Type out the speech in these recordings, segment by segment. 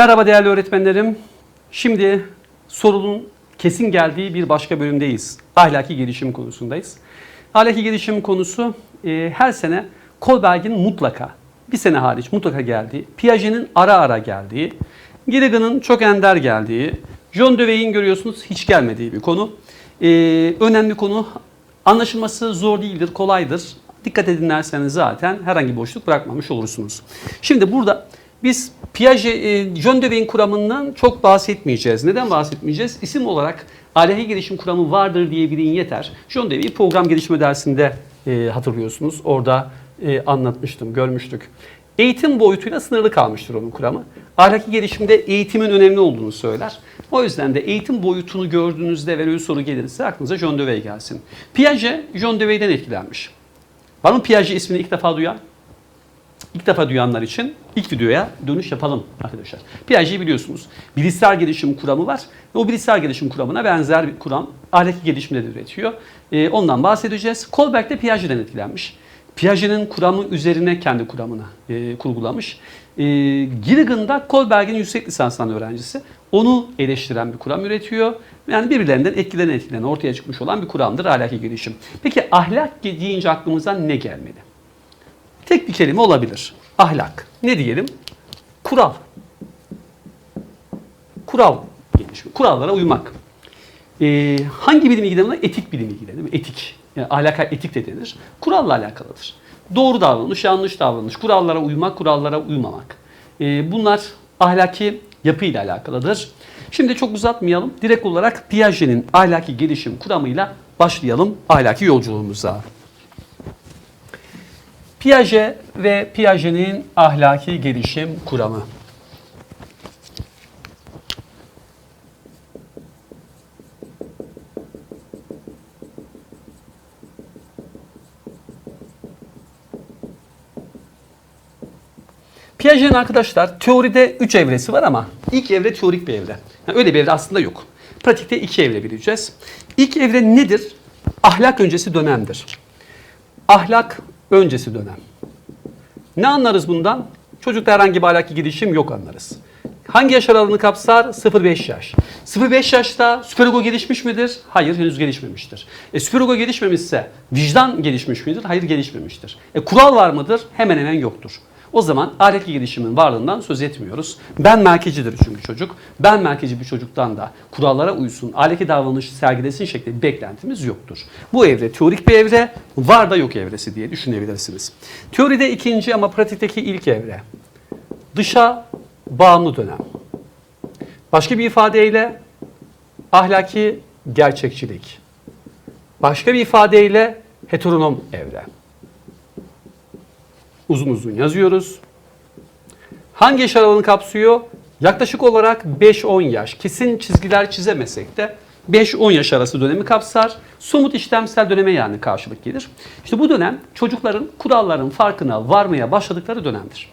Merhaba değerli öğretmenlerim. Şimdi sorunun kesin geldiği bir başka bölümdeyiz. Ahlaki gelişim konusundayız. Ahlaki gelişim konusu e, her sene Kohlberg'in mutlaka bir sene hariç mutlaka geldiği, Piaget'in ara ara geldiği, Gilligan'ın çok ender geldiği, John Dewey'in görüyorsunuz hiç gelmediği bir konu. E, önemli konu. Anlaşılması zor değildir, kolaydır. Dikkat edinlerseniz zaten herhangi bir boşluk bırakmamış olursunuz. Şimdi burada biz Piaget, e, John Dewey'in kuramından çok bahsetmeyeceğiz. Neden bahsetmeyeceğiz? İsim olarak ahlaki gelişim kuramı vardır diye bilin yeter. John Dewey program gelişme dersinde e, hatırlıyorsunuz. Orada e, anlatmıştım, görmüştük. Eğitim boyutuyla sınırlı kalmıştır onun kuramı. Ahlaki gelişimde eğitimin önemli olduğunu söyler. O yüzden de eğitim boyutunu gördüğünüzde ve öyle soru gelirse aklınıza John Dewey gelsin. Piaget, John Dewey'den etkilenmiş. Var mı Piaget ismini ilk defa duyan? İlk defa duyanlar için ilk videoya dönüş yapalım arkadaşlar. Piaget'i biliyorsunuz. Bilişsel gelişim kuramı var. Ve o bilişsel gelişim kuramına benzer bir kuram ahlaki gelişimde de üretiyor. Ee, ondan bahsedeceğiz. Kohlberg de Piaget'den etkilenmiş. Piaget'in kuramı üzerine kendi kuramını e, kurgulamış. E, Gilligan da Kohlberg'in yüksek lisanstan öğrencisi. Onu eleştiren bir kuram üretiyor. Yani birbirlerinden etkilenen etkilenen ortaya çıkmış olan bir kuramdır ahlaki gelişim. Peki ahlak deyince aklımıza ne gelmeli? Tek bir kelime olabilir. Ahlak. Ne diyelim? Kural. Kural gelişimi. Kurallara uymak. Ee, hangi bilim ilgilenir? Etik bilim ilgilenir. değil mi? Etik. Yani ahlaka etik de denir. Kuralla alakalıdır. Doğru davranış, yanlış davranış. Kurallara uymak, kurallara uymamak. Ee, bunlar ahlaki yapıyla alakalıdır. Şimdi çok uzatmayalım. Direkt olarak Piaget'in ahlaki gelişim kuramıyla başlayalım ahlaki yolculuğumuza. Piaget ve Piaget'in ahlaki gelişim kuramı. Piaget'in arkadaşlar teoride 3 evresi var ama ilk evre teorik bir evre. Yani öyle bir evre aslında yok. Pratikte iki evre bileceğiz. İlk evre nedir? Ahlak öncesi dönemdir. Ahlak öncesi dönem. Ne anlarız bundan? Çocukta herhangi bir ahlaki gelişim yok anlarız. Hangi yaş aralığını kapsar? 0-5 yaş. 0-5 yaşta süperego gelişmiş midir? Hayır henüz gelişmemiştir. E, süperego gelişmemişse vicdan gelişmiş midir? Hayır gelişmemiştir. E, kural var mıdır? Hemen hemen yoktur. O zaman ahlaki gelişimin varlığından söz etmiyoruz. Ben merkezidir çünkü çocuk. Ben merkezi bir çocuktan da kurallara uysun, ahlaki davranış sergilesin şeklinde beklentimiz yoktur. Bu evre teorik bir evre, var da yok evresi diye düşünebilirsiniz. Teoride ikinci ama pratikteki ilk evre. Dışa bağımlı dönem. Başka bir ifadeyle ahlaki gerçekçilik. Başka bir ifadeyle heteronom evre uzun uzun yazıyoruz. Hangi yaş aralığını kapsıyor? Yaklaşık olarak 5-10 yaş. Kesin çizgiler çizemesek de 5-10 yaş arası dönemi kapsar. Somut işlemsel döneme yani karşılık gelir. İşte bu dönem çocukların kuralların farkına varmaya başladıkları dönemdir.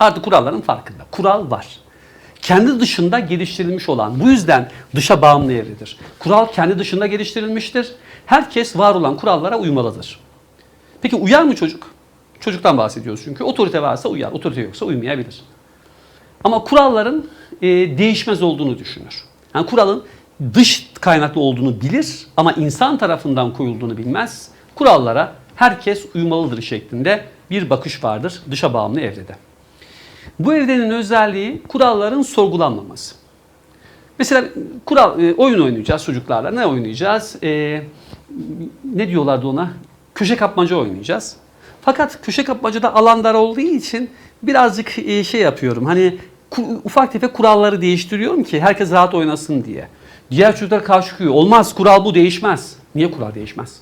Artık kuralların farkında. Kural var. Kendi dışında geliştirilmiş olan, bu yüzden dışa bağımlı evredir. Kural kendi dışında geliştirilmiştir. Herkes var olan kurallara uymalıdır. Peki uyar mı çocuk? Çocuktan bahsediyoruz çünkü. Otorite varsa uyar, otorite yoksa uymayabilir. Ama kuralların e, değişmez olduğunu düşünür. Yani kuralın dış kaynaklı olduğunu bilir ama insan tarafından koyulduğunu bilmez. Kurallara herkes uymalıdır şeklinde bir bakış vardır dışa bağımlı evrede. Bu evrenin özelliği kuralların sorgulanmaması. Mesela kural e, oyun oynayacağız çocuklarla. Ne oynayacağız? E, ne diyorlardı ona? Köşe kapmaca oynayacağız. Fakat köşe kapmacada alan dar olduğu için birazcık e, şey yapıyorum. Hani ufak tefek kuralları değiştiriyorum ki herkes rahat oynasın diye. Diğer çocuklar karşı çıkıyor. Olmaz kural bu değişmez. Niye kural değişmez?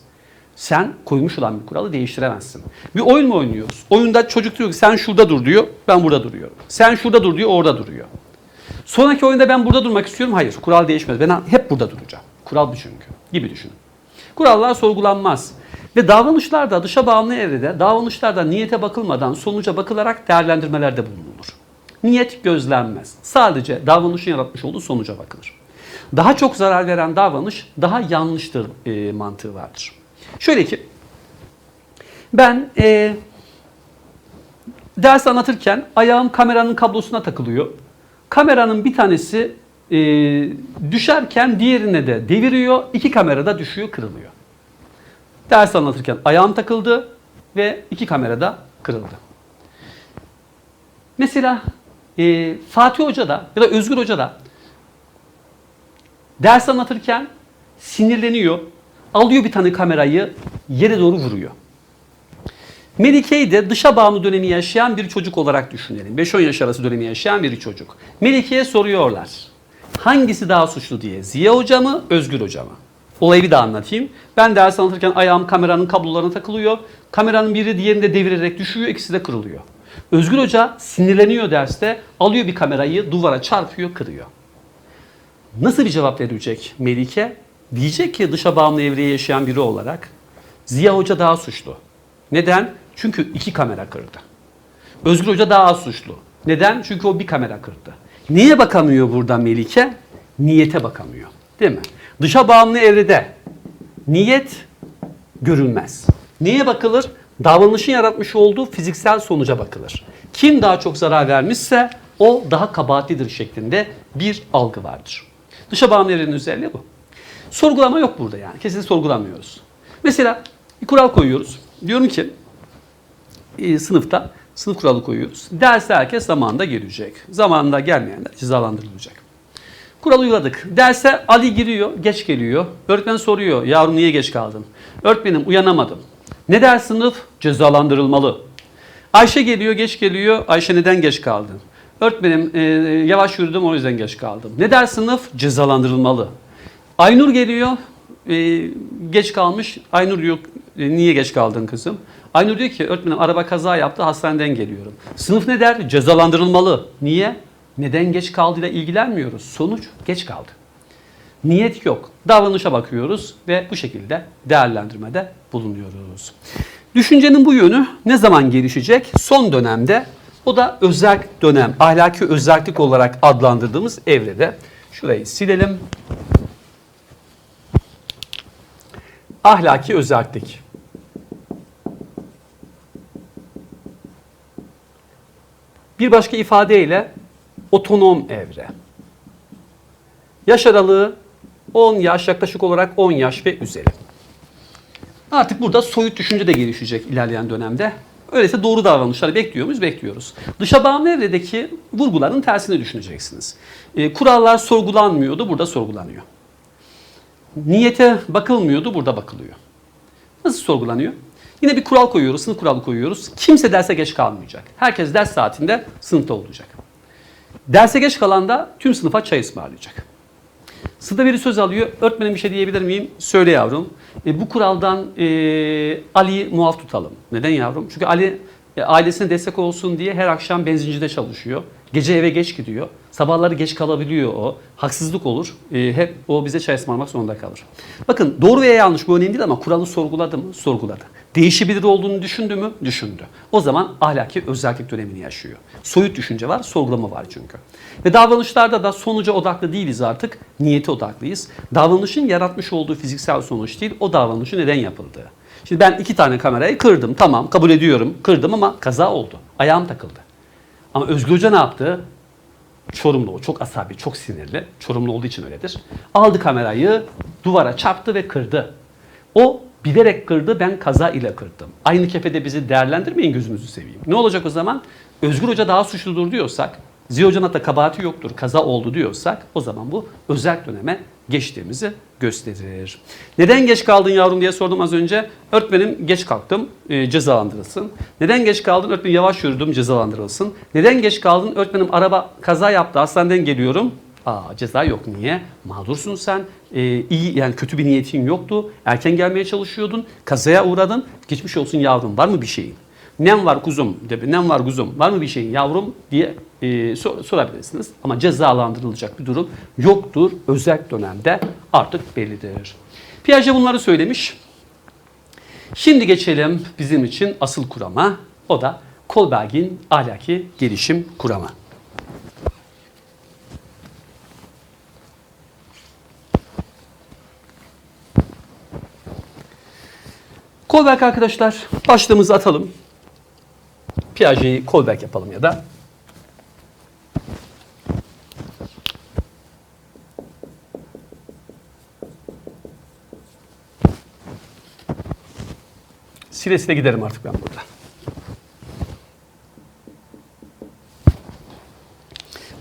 Sen koymuş olan bir kuralı değiştiremezsin. Bir oyun mu oynuyoruz? Oyunda çocuk diyor ki sen şurada dur diyor, ben burada duruyorum. Sen şurada dur diyor, orada duruyor. Sonraki oyunda ben burada durmak istiyorum. Hayır, kural değişmez. Ben hep burada duracağım. Kural bu çünkü. Gibi düşünün. Kurallar sorgulanmaz. Ve davranışlarda dışa bağımlı evrede davranışlarda niyete bakılmadan sonuca bakılarak değerlendirmelerde bulunulur. Niyet gözlenmez. Sadece davranışın yaratmış olduğu sonuca bakılır. Daha çok zarar veren davranış daha yanlıştır e, mantığı vardır. Şöyle ki ben e, ders anlatırken ayağım kameranın kablosuna takılıyor. Kameranın bir tanesi e, düşerken diğerine de deviriyor. İki kamera da düşüyor, kırılıyor. Ders anlatırken ayağım takıldı ve iki kamera da kırıldı. Mesela e, Fatih Hoca da ya da Özgür Hoca da ders anlatırken sinirleniyor. Alıyor bir tane kamerayı yere doğru vuruyor. Melike'yi de dışa bağımlı dönemi yaşayan bir çocuk olarak düşünelim. 5-10 yaş arası dönemi yaşayan bir çocuk. Melike'ye soruyorlar. Hangisi daha suçlu diye. Ziya Hoca mı, Özgür Hoca mı? Olayı bir daha anlatayım. Ben ders anlatırken ayağım kameranın kablolarına takılıyor. Kameranın biri diğerini de devirerek düşüyor, ikisi de kırılıyor. Özgür Hoca sinirleniyor derste, alıyor bir kamerayı duvara çarpıyor, kırıyor. Nasıl bir cevap verecek Melike? Diyecek ki dışa bağımlı evreye yaşayan biri olarak Ziya Hoca daha suçlu. Neden? Çünkü iki kamera kırdı. Özgür Hoca daha az suçlu. Neden? Çünkü o bir kamera kırdı. Niye bakamıyor burada Melike? Niyete bakamıyor. Değil mi? Dışa bağımlı evrede niyet görülmez. Niye bakılır? Davranışın yaratmış olduğu fiziksel sonuca bakılır. Kim daha çok zarar vermişse o daha kabahatlidir şeklinde bir algı vardır. Dışa bağımlı evrenin özelliği bu. Sorgulama yok burada yani. Kesin sorgulamıyoruz. Mesela bir kural koyuyoruz. Diyorum ki e, sınıfta sınıf kuralı koyuyoruz. Derse herkes zamanında gelecek. Zamanında gelmeyenler cezalandırılacak. Kural uyguladık. Derse Ali giriyor, geç geliyor. Öğretmen soruyor, yavrum niye geç kaldın? Öğretmenim uyanamadım. Ne der sınıf? Cezalandırılmalı. Ayşe geliyor, geç geliyor. Ayşe neden geç kaldın? Öğretmenim e, yavaş yürüdüm o yüzden geç kaldım. Ne der sınıf? Cezalandırılmalı. Aynur geliyor, e, geç kalmış. Aynur diyor, e, niye geç kaldın kızım? Aynur diyor ki, öğretmenim araba kaza yaptı, hastaneden geliyorum. Sınıf ne der? Cezalandırılmalı. Niye? Neden geç kaldığıyla ilgilenmiyoruz. Sonuç geç kaldı. Niyet yok. Davranışa bakıyoruz ve bu şekilde değerlendirmede bulunuyoruz. Düşüncenin bu yönü ne zaman gelişecek? Son dönemde o da özel dönem, ahlaki özellik olarak adlandırdığımız evrede. Şurayı silelim. Ahlaki özellik. Bir başka ifadeyle otonom evre. Yaş aralığı 10 yaş yaklaşık olarak 10 yaş ve üzeri. Artık burada soyut düşünce de gelişecek ilerleyen dönemde. Öyleyse doğru davranışları bekliyor muyuz? Bekliyoruz. Dışa bağımlı evredeki vurguların tersini düşüneceksiniz. E, kurallar sorgulanmıyordu, burada sorgulanıyor. Niyete bakılmıyordu, burada bakılıyor. Nasıl sorgulanıyor? Yine bir kural koyuyoruz, sınıf kuralı koyuyoruz. Kimse derse geç kalmayacak. Herkes ders saatinde sınıfta olacak. Derse geç kalan da tüm sınıfa çay ısmarlayacak. Sınıfta biri söz alıyor. Öğretmenim bir şey diyebilir miyim? Söyle yavrum. E, bu kuraldan e, Ali'yi muaf tutalım. Neden yavrum? Çünkü Ali e, ailesine destek olsun diye her akşam benzincide çalışıyor. Gece eve geç gidiyor. Sabahları geç kalabiliyor o. Haksızlık olur. E, hep o bize çay ısmarlamak zorunda kalır. Bakın doğru veya yanlış bu önemli değil ama kuralı sorguladı mı? Sorguladı. Değişebilir olduğunu düşündü mü? Düşündü. O zaman ahlaki özellik dönemini yaşıyor. Soyut düşünce var, sorgulama var çünkü. Ve davranışlarda da sonuca odaklı değiliz artık, niyete odaklıyız. Davranışın yaratmış olduğu fiziksel sonuç değil, o davranışın neden yapıldığı. Şimdi ben iki tane kamerayı kırdım, tamam kabul ediyorum, kırdım ama kaza oldu. Ayağım takıldı. Ama Özgür Hoca ne yaptı? Çorumlu. Çok asabi, çok sinirli. Çorumlu olduğu için öyledir. Aldı kamerayı, duvara çarptı ve kırdı. O bilerek kırdı, ben kaza ile kırdım. Aynı kefede bizi değerlendirmeyin gözünüzü seveyim. Ne olacak o zaman? Özgür Hoca daha suçludur diyorsak, Ziya Hoca'nın da kabahati yoktur, kaza oldu diyorsak o zaman bu özel döneme geçtiğimizi gösterir. Neden geç kaldın yavrum diye sordum az önce. Öğretmenim geç kalktım, e, cezalandırılsın. Neden geç kaldın? Öğretmenim yavaş yürüdüm, cezalandırılsın. Neden geç kaldın? Öğretmenim araba kaza yaptı, hastaneden geliyorum. Aa ceza yok niye? Mağdursun sen. Ee, iyi yani kötü bir niyetin yoktu. Erken gelmeye çalışıyordun. Kazaya uğradın. Geçmiş olsun yavrum. Var mı bir şeyin? Nem var kuzum. Nem var kuzum. Var mı bir şeyin yavrum diye e, sor, sorabilirsiniz. Ama cezalandırılacak bir durum yoktur. Özel dönemde artık bellidir. Piaget bunları söylemiş. Şimdi geçelim bizim için asıl kurama. O da Kohlberg'in ahlaki gelişim kuramı. Callback arkadaşlar başlığımızı atalım. Piaget'i callback yapalım ya da. Sile giderim artık ben burada.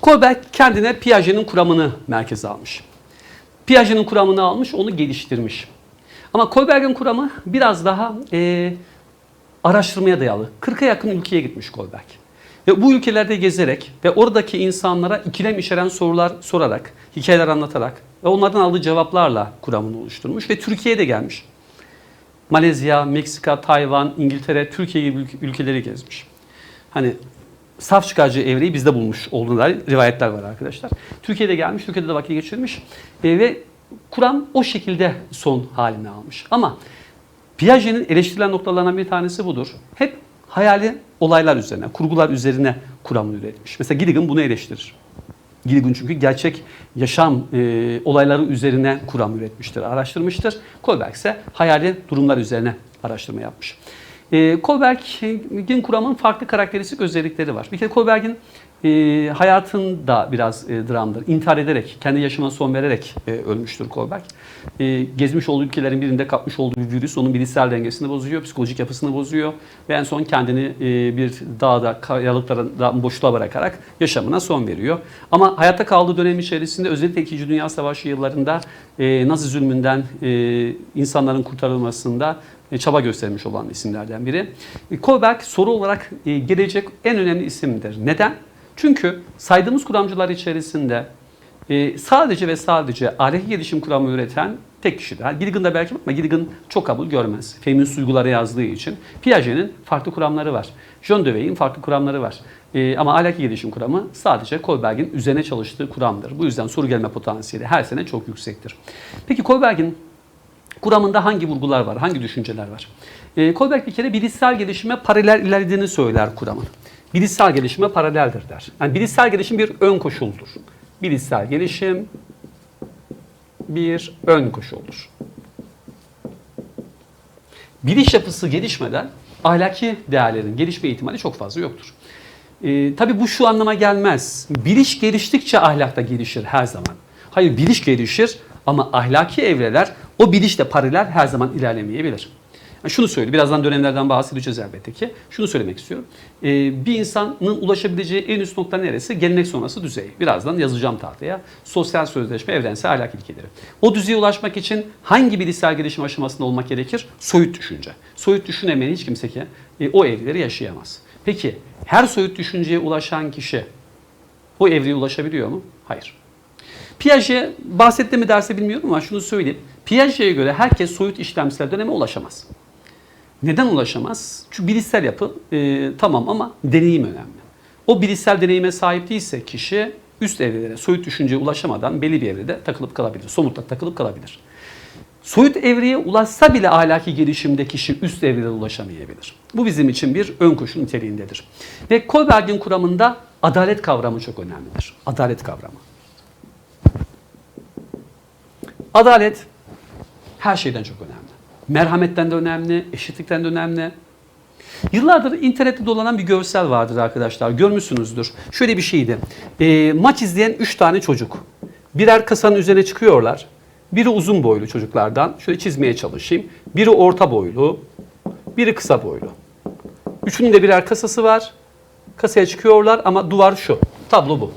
Callback kendine Piaget'in kuramını merkeze almış. Piaget'in kuramını almış, onu geliştirmiş. Ama Kohlberg'in kuramı biraz daha e, araştırmaya dayalı. 40'a yakın ülkeye gitmiş Kohlberg. Ve bu ülkelerde gezerek ve oradaki insanlara ikilem içeren sorular sorarak, hikayeler anlatarak ve onlardan aldığı cevaplarla kuramını oluşturmuş ve Türkiye'ye de gelmiş. Malezya, Meksika, Tayvan, İngiltere, Türkiye gibi ülke- ülkeleri gezmiş. Hani saf çıkarcı evreyi bizde bulmuş olduğuna dair rivayetler var arkadaşlar. Türkiye'de gelmiş, Türkiye'de de vakit geçirmiş E, ve Kur'an o şekilde son halini almış. Ama Piaget'in eleştirilen noktalarından bir tanesi budur. Hep hayali olaylar üzerine, kurgular üzerine kuramını üretmiş. Mesela Gilligan bunu eleştirir. Gilligan çünkü gerçek yaşam e, olayları üzerine kuram üretmiştir, araştırmıştır. Kohlberg ise hayali durumlar üzerine araştırma yapmış. E, Kohlberg'in kuramın farklı karakteristik özellikleri var. Bir kere Kohlberg'in e, hayatında biraz e, dramdır. İntihar ederek, kendi yaşamına son vererek e, ölmüştür Kohlberg. E, gezmiş olduğu ülkelerin birinde kapmış olduğu bir virüs onun bilişsel dengesini bozuyor, psikolojik yapısını bozuyor ve en son kendini e, bir dağda, kayalıklarda boşluğa bırakarak yaşamına son veriyor. Ama hayatta kaldığı dönem içerisinde özellikle 2. Dünya Savaşı yıllarında e, Nazi zulmünden e, insanların kurtarılmasında e, çaba göstermiş olan isimlerden biri. E, Kohlberg soru olarak e, gelecek en önemli isimdir. Neden? Çünkü saydığımız kuramcılar içerisinde e, sadece ve sadece ahlaki gelişim kuramı üreten tek kişidir. Ha, Gilligan'da belki ama Gilligan çok kabul görmez. Feminist duygulara yazdığı için. Piaget'in farklı kuramları var. John Dewey'in farklı kuramları var. E, ama ahlaki gelişim kuramı sadece Kohlberg'in üzerine çalıştığı kuramdır. Bu yüzden soru gelme potansiyeli her sene çok yüksektir. Peki Kohlberg'in kuramında hangi vurgular var, hangi düşünceler var? E, Kohlberg bir kere bilişsel gelişime paralel ilerlediğini söyler kuramın. Bilişsel gelişime paraleldir der. Yani bilişsel gelişim bir ön koşuldur. Bilişsel gelişim bir ön koşuldur. Biliş yapısı gelişmeden ahlaki değerlerin gelişme ihtimali çok fazla yoktur. Ee, tabii bu şu anlama gelmez. Biliş geliştikçe ahlak da gelişir her zaman. Hayır biliş gelişir ama ahlaki evreler o bilişle paralel her zaman ilerlemeyebilir. Yani şunu söyleyeyim, birazdan dönemlerden bahsedeceğiz elbette ki. Şunu söylemek istiyorum. Ee, bir insanın ulaşabileceği en üst nokta neresi? Gelenek sonrası düzey. Birazdan yazacağım tahtaya. Sosyal sözleşme, evrensel ahlak ilkeleri. O düzeye ulaşmak için hangi bilişsel gelişim aşamasında olmak gerekir? Soyut düşünce. Soyut düşünemeyen hiç kimse ki e, o evreleri yaşayamaz. Peki her soyut düşünceye ulaşan kişi o evreye ulaşabiliyor mu? Hayır. Piaget bahsetti mi derse bilmiyorum ama şunu söyleyeyim. Piaget'e göre herkes soyut işlemsel döneme ulaşamaz. Neden ulaşamaz? Çünkü bilişsel yapı e, tamam ama deneyim önemli. O bilişsel deneyime sahip değilse kişi üst evrelere, soyut düşünceye ulaşamadan belli bir evrede takılıp kalabilir. Somutla takılıp kalabilir. Soyut evreye ulaşsa bile ahlaki gelişimde kişi üst evrelere ulaşamayabilir. Bu bizim için bir ön koşul niteliğindedir. Ve Kohlberg'in kuramında adalet kavramı çok önemlidir. Adalet kavramı. Adalet her şeyden çok önemli. Merhametten de önemli, eşitlikten de önemli. Yıllardır internette dolanan bir görsel vardır arkadaşlar. Görmüşsünüzdür. Şöyle bir şeydi. E, maç izleyen 3 tane çocuk. Birer kasanın üzerine çıkıyorlar. Biri uzun boylu çocuklardan. Şöyle çizmeye çalışayım. Biri orta boylu. Biri kısa boylu. Üçünün de birer kasası var. Kasaya çıkıyorlar ama duvar şu. Tablo bu.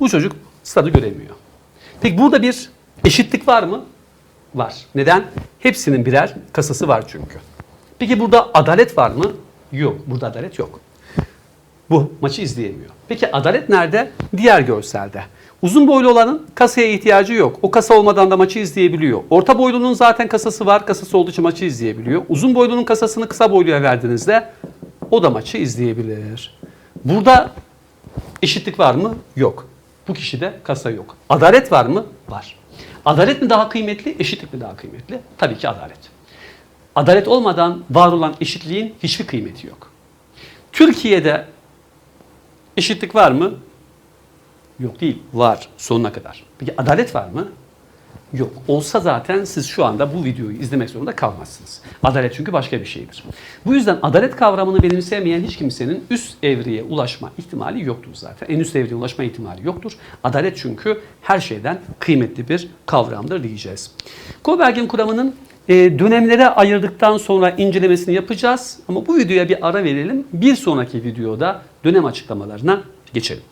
Bu çocuk stadı göremiyor. Peki burada bir eşitlik var mı? Var. Neden? Hepsinin birer kasası var çünkü. Peki burada adalet var mı? Yok. Burada adalet yok. Bu maçı izleyemiyor. Peki adalet nerede? Diğer görselde. Uzun boylu olanın kasaya ihtiyacı yok. O kasa olmadan da maçı izleyebiliyor. Orta boylunun zaten kasası var. Kasası olduğu için maçı izleyebiliyor. Uzun boylunun kasasını kısa boyluya verdiğinizde o da maçı izleyebilir. Burada eşitlik var mı? Yok. Bu kişide kasa yok. Adalet var mı? Var. Adalet mi daha kıymetli, eşitlik mi daha kıymetli? Tabii ki adalet. Adalet olmadan var olan eşitliğin hiçbir kıymeti yok. Türkiye'de eşitlik var mı? Yok değil. Var sonuna kadar. Peki adalet var mı? Yok. Olsa zaten siz şu anda bu videoyu izlemek zorunda kalmazsınız. Adalet çünkü başka bir şeydir. Bu yüzden adalet kavramını benimsemeyen hiç kimsenin üst evreye ulaşma ihtimali yoktur zaten. En üst evreye ulaşma ihtimali yoktur. Adalet çünkü her şeyden kıymetli bir kavramdır diyeceğiz. Kohlberg'in kuramının e, dönemlere ayırdıktan sonra incelemesini yapacağız. Ama bu videoya bir ara verelim. Bir sonraki videoda dönem açıklamalarına geçelim.